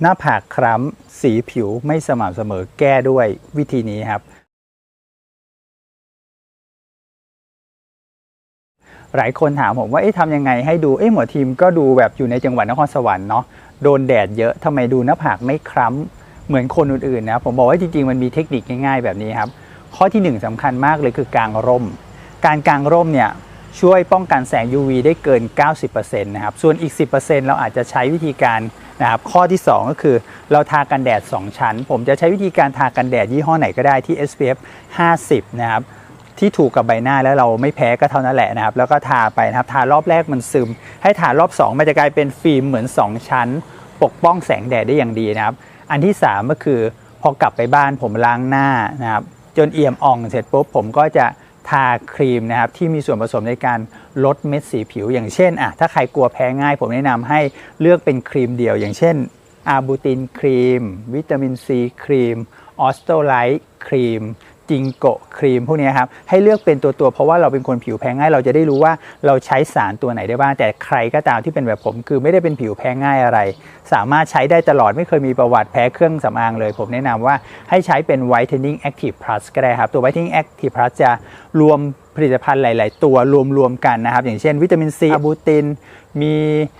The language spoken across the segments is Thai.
หน้าผากคล้ำ สีผิวไม่สม่ำเสมอแก้ด้วยวิธีนี้ครับ หลายคนถามผมว่าเอ๊ะทำยังไงให้ดูเอ๊ะหมอทีมก็ดูแบบอยู่ในจังหวัดนครสวรรค์เนาะโดนแดดเยอะทำไมดูหน้าผากไม่คล้ำเหมือนคนอื่นๆนะผมบอกว่าจริงๆมันมีเทคนิคง่ายๆแบบนี้ครับ ข้อที่หนึ่งสำคัญมากเลยคือกางร่ม การกางร่มเนี่ย ช่วยป้องกันแสง UV ได้เกิน 90%นะครับ ส่วนอีก 10%เราอาจจะใช้วิธีการนะครับ ข้อที่ 2 ก็คือเราทากันแดด 2 ชั้น ผมจะใช้วิธีการทากันแดดยี่ห้อไหนก็ได้ที่ SPF 50 นะครับ ที่ถูกกับใบหน้าแล้วเราไม่แพ้ก็เท่านั้นแหละนะครับ แล้วก็ทาไปนะครับ ทารอบแรกมันซึม ให้ทารอบ 2 มันจะกลายเป็นฟิล์มเหมือน 2 ชั้น ปกป้องแสงแดดได้อย่างดีนะครับ อันที่ 3 ก็คือพอกลับไปบ้านผมล้างหน้านะครับ จนเอี่ยมอ่องเสร็จปุ๊บผมก็จะ ทาครีมนะครับที่มีส่วนผสมในการลดเม็ดสีผิว อย่างเช่นอะถ้าใครกลัวแพ้ง่าย ผมแนะนำให้เลือกเป็นครีมเดียว อย่างเช่นอาบูตินครีม วิตามินซีครีมออสโตไลท์ครีม จิงโกะครีมพวกนี้ครับให้เลือกเป็นตัวตัวเพราะว่าเราเป็นคนผิวแพ้ง่าย เราจะได้รู้ว่าเราใช้สารตัวไหนได้บ้าง แต่ใครก็ตามที่เป็นแบบผม คือไม่ได้เป็นผิวแพ้ง่ายอะไร สามารถใช้ได้ตลอดไม่เคยมีประวัติแพ้เครื่องสำอางเลย ผมแนะนำว่าให้ใช้เป็น Whitening Active Plus ก็ได้ครับ ตัว Whitening Active Plus จะรวมผลิตภัณฑ์หลาย ๆ ตัวรวม ๆ กันนะครับ อย่างเช่น วิตามินซีอะบูติน มี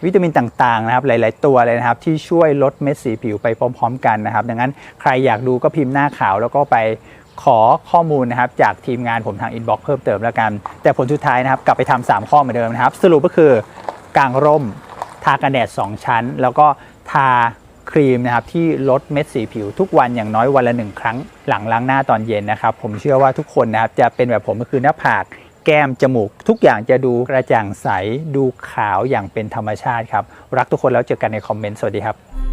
วิตามินต่าง ๆ นะครับ หลาย ๆ ตัวเลยนะครับ ที่ช่วยลดเม็ดสีผิวไปพร้อม ๆ กันนะครับ ดังนั้นใครอยากดูก็พิมพ์หน้าขาวแล้วก็ไป ขอข้อมูลนะครับจากทีมงานผมทางอินบ็อกซ์เพิ่มเติมแล้วกัน แต่ผลสุดท้ายนะครับกลับไปทำสามข้อเหมือนเดิมนะครับ สรุปก็คือกางร่ม ทากันแดด 2 ชั้น แล้วก็ทาครีมนะครับที่ลดเม็ดสีผิวทุกวันอย่างน้อยวันละหนึ่งครั้งหลังล้างหน้าตอนเย็นนะครับ ผมเชื่อว่าทุกคนนะครับจะเป็นแบบผมก็คือหน้าผากแก้ม จมูก ทุกอย่างจะดูกระจ่างใส ดูขาวอย่างเป็นธรรมชาติครับ รักทุกคนแล้วเจอกันในคอมเมนต์ สวัสดีครับ